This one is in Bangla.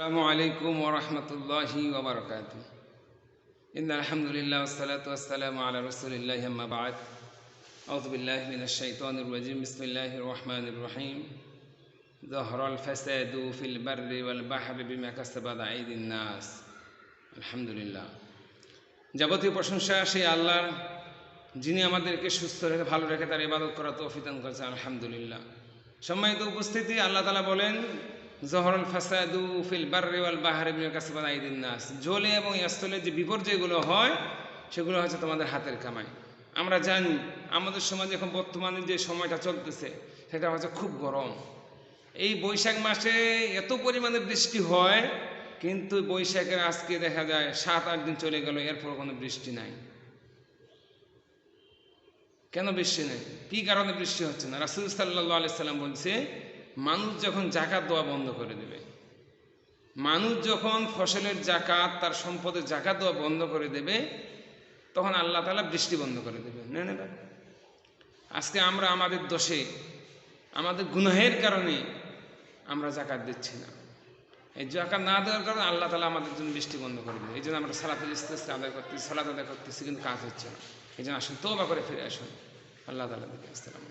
السلام عليكم ورحمة الله وبركاته إن الحمد لله والصلاة والسلام على رسول الله أما بعد أعوذ بالله من الشيطان الرجيم بسم الله الرحمن الرحيم ظهر الفساد في البر والبحر بما كسبت أيدي الناس الحمد لله যাবতীয় প্রশংসা সেই আল্লাহর যিনি আমাদেরকে সুস্থ রেখে ভালো রেখে তার ইবাদত করা তৌফিক দান করেছেন আলহামদুলিল্লাহ সম্মানিত উপস্থিতি আল্লাহ তালা বলেন জহরুল ফাসাদু ফিল বার্রে ওয়াল বাহারে বিনা কাসবান আইদিন নাস। জলে এবং স্থলে যে বিপর্যয়গুলো হয়, সেগুলো হচ্ছে তোমাদের হাতের কামাই। আমরা জানি, আমাদের সমাজে এখন বর্তমানে যে সময়টা চলতেছে, সেটা হচ্ছে খুব গরম। এই বৈশাখ মাসে এত পরিমাণে বৃষ্টি হয়, কিন্তু বৈশাখের আজকে দেখা যায় সাত, আট দিন চলে গেল এরপর কোনো বৃষ্টি নাই। কেন বৃষ্টি নেই? কি কারণে বৃষ্টি হচ্ছে না? রাসুল সাল্লাহ আলাইসাল্লাম বলছে মানুষ যখন জাকাত দেওয়া বন্ধ করে দেবে, মানুষ যখন ফসলের জাকাত, তার সম্পদের জাকাত দেওয়া বন্ধ করে দেবে, তখন আল্লাহ তালা বৃষ্টি বন্ধ করে দেবে। না নেবে আজকে আমরা আমাদের দোষে, আমাদের গুনাহের কারণে আমরা জাকাত দিচ্ছি না। এই জাকাত না দেওয়ার কারণে আল্লাহ তালা আমাদের জন্য বৃষ্টি বন্ধ করে দেবে। এই জন্য আমরা সালাতুল ইস্তেস্তে আদায় করতেছি সালাত আদায় করতেছি, কিন্তু কাজ হচ্ছে না। এই জন্য আসুন তোবা করে ফিরে আসুন। আল্লাহ তালা দেখে আসসালাম